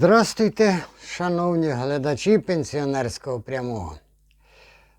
Здрастуйте, шановні глядачі пенсіонерського прямого.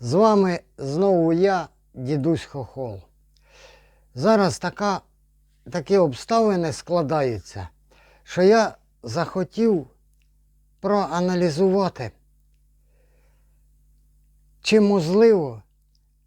З вами знову я, дідусь Хохол. Зараз така, такі обставини складаються, що я захотів проаналізувати, чи можливо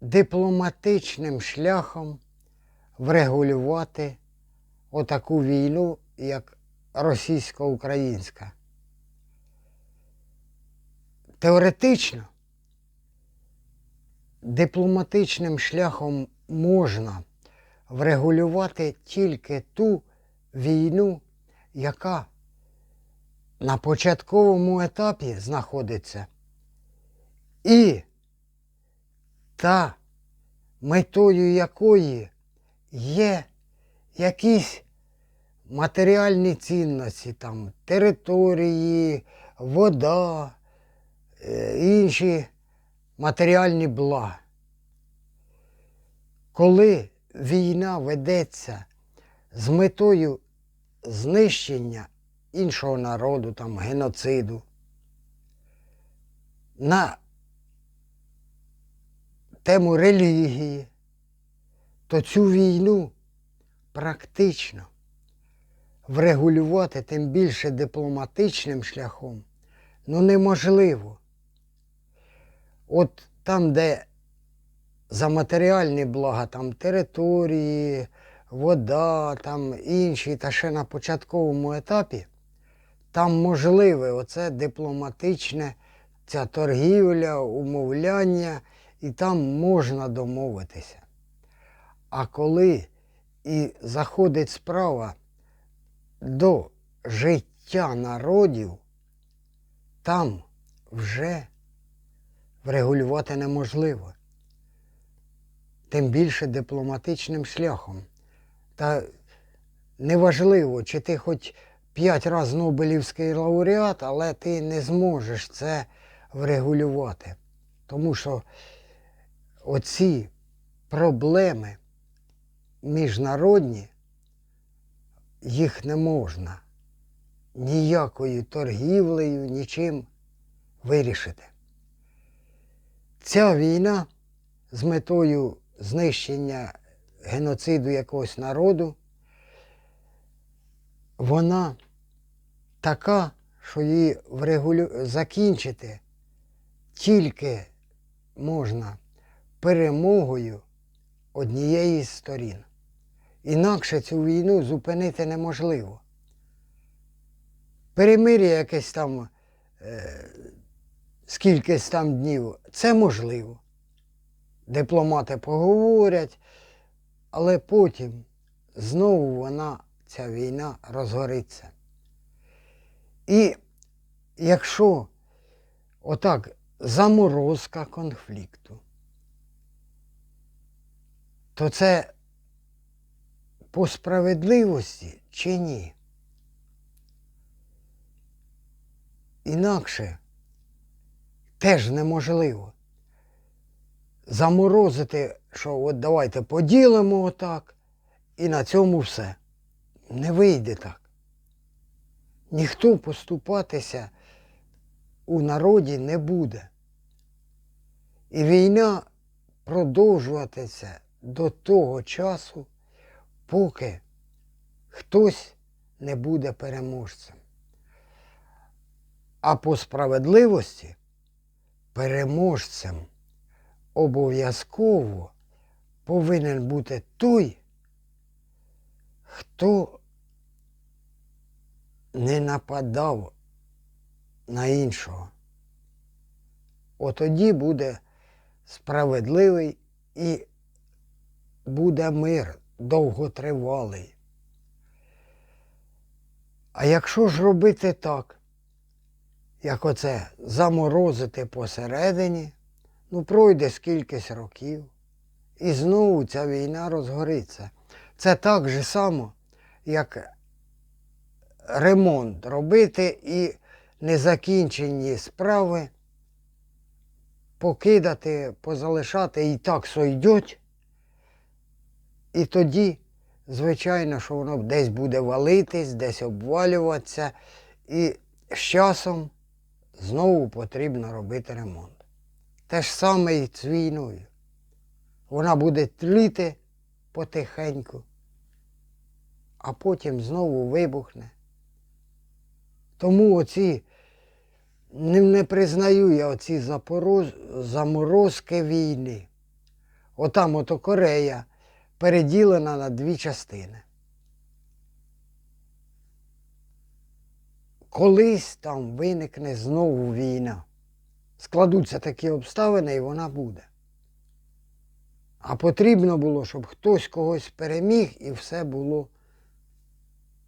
дипломатичним шляхом врегулювати отаку війну, як російсько-українська. Теоретично дипломатичним шляхом можна врегулювати тільки ту війну, яка на початковому етапі знаходиться, і та метою якої є якісь матеріальні цінності, там території, вода, е, інші матеріальні блага. Коли війна ведеться з метою знищення іншого народу, там, геноциду, на тему релігії, то цю війну практично врегулювати тим більше дипломатичним шляхом, ну неможливо. От там, де за матеріальні блага, там території, вода, там інші, та ще на початковому етапі, там можливе оце дипломатичне, ця торгівля, умовляння, і там можна домовитися. А коли і заходить справа до життя народів, там вже врегулювати неможливо. Тим більше дипломатичним шляхом. Та неважливо, чи ти хоч п'ять разів Нобелівський лауреат, але ти не зможеш це врегулювати. Тому що оці проблеми міжнародні, їх не можна ніякою торгівлею, нічим вирішити. Ця війна з метою знищення геноциду якогось народу, вона така, що її врегулю... закінчити тільки можна перемогою однієї з сторін. Інакше цю війну зупинити неможливо. Перемир'я якесь там е, скількись там днів, це можливо. Дипломати поговорять, але потім знову вона, ця війна, розгориться. І якщо отак заморозка конфлікту, то це по справедливості чи ні? Інакше теж неможливо. Заморозити, що от давайте поділимо отак, і на цьому все. Не вийде так. Ніхто поступатися у народі не буде. І війна продовжуватися до того часу, поки хтось не буде переможцем. А по справедливості переможцем обов'язково повинен бути той, хто не нападав на іншого. Отоді буде справедливий і буде мир довготривалий. А якщо ж робити так, як оце заморозити посередині, ну пройде скількись років, і знову ця війна розгориться. Це так же само, як ремонт робити і незакінчені справи покидати, позалишати і так сойдуть. І тоді, звичайно, що воно десь буде валитись, десь обвалюватися, і з часом знову потрібно робити ремонт. Те ж саме і з війною. Вона буде тліти потихеньку, а потім знову вибухне. Тому оці не, не признаю я оці запороз, заморозки війни. Отам ото Корея переділена на дві частини. Колись там виникне знову війна. Складуться такі обставини і вона буде. А потрібно було, щоб хтось когось переміг і все було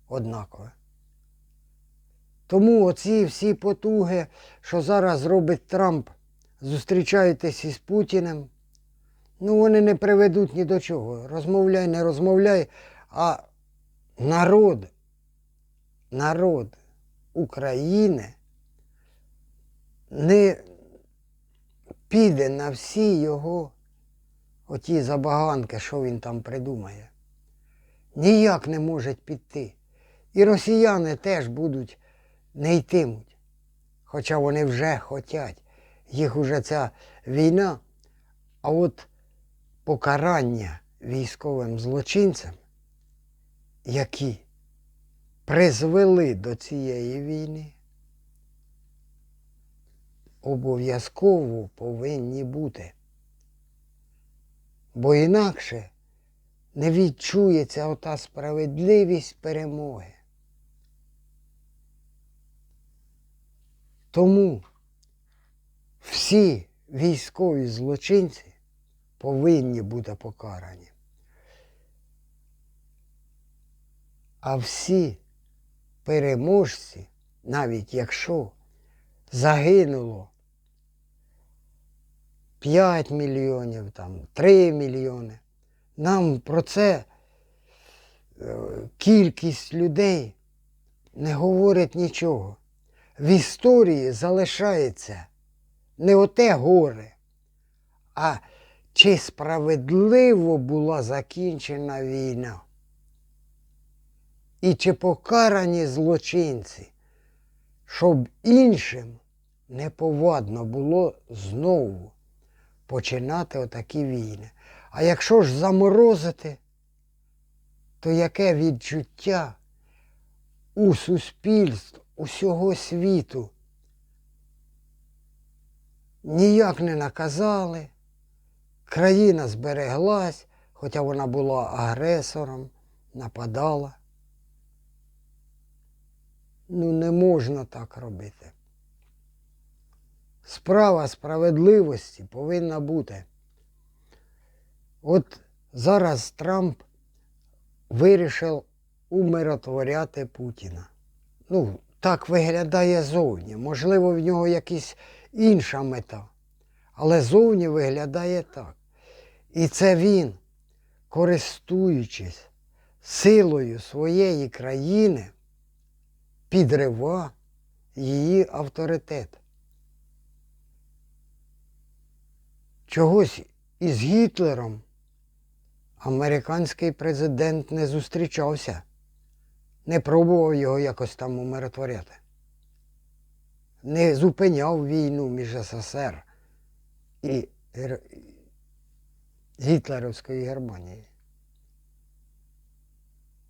однакове. Тому оці всі потуги, що зараз робить Трамп, зустрічаєтесь із Путіним, ну вони не приведуть ні до чого. Розмовляй, не розмовляй, а народ, народ України не піде на всі його оті забаганки, що він там придумає. Ніяк не може піти. І росіяни теж будуть не йтимуть. Хоча вони вже хотять. Їх уже ця війна. А от покарання військовим злочинцям, які призвели до цієї війни, обов'язково повинні бути. Бо інакше не відчується ота справедливість перемоги. Тому всі військові злочинці повинні бути покарані. А всі переможці, навіть якщо загинуло 5 мільйонів, там, 3 мільйони, нам про це е, кількість людей не говорить нічого. В історії залишається не оте горе, а чи справедливо була закінчена війна. І чи покарані злочинці, щоб іншим неповадно було знову починати отакі війни. А якщо ж заморозити, то яке відчуття у суспільств усього світу ніяк не наказали, країна збереглась, хоча вона була агресором, нападала. Ну, не можна так робити. Справа справедливості повинна бути. От зараз Трамп вирішив умиротворяти Путіна. Ну, так виглядає зовні. Можливо, в нього якась інша мета. Але зовні виглядає так. І це він, користуючись силою своєї країни, підрива її авторитет. Чогось із Гітлером американський президент не зустрічався, не пробував його якось там умиротворяти, не зупиняв війну між СССР і Гітлерівської Германії.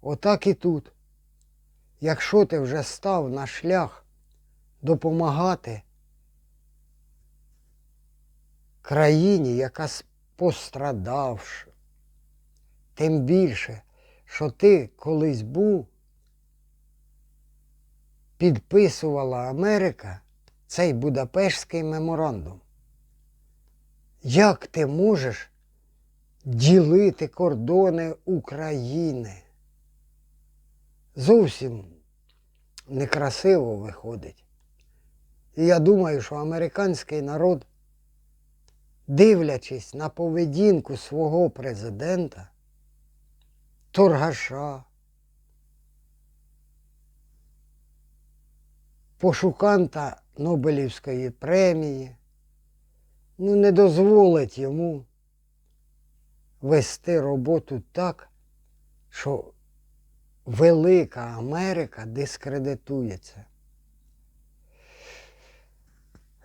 Отак і тут. Якщо ти вже став на шлях допомагати країні, яка пострадавши, тим більше, що ти колись був, підписувала Америка цей Будапештський меморандум. Як ти можеш ділити кордони України? Зовсім некрасиво виходить. І я думаю, що американський народ, дивлячись на поведінку свого президента, торгаша, пошуканта Нобелівської премії, ну не дозволить йому вести роботу так, що Велика Америка дискредитується.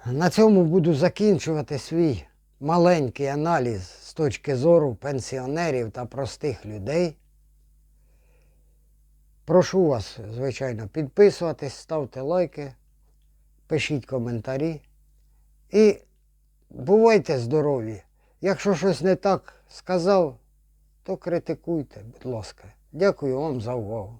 На цьому буду закінчувати свій маленький аналіз з точки зору пенсіонерів та простих людей. Прошу вас, звичайно, підписуватись, ставте лайки, пишіть коментарі і бувайте здорові. Якщо щось не так сказав, то критикуйте, будь ласка. Дякую вам за увагу.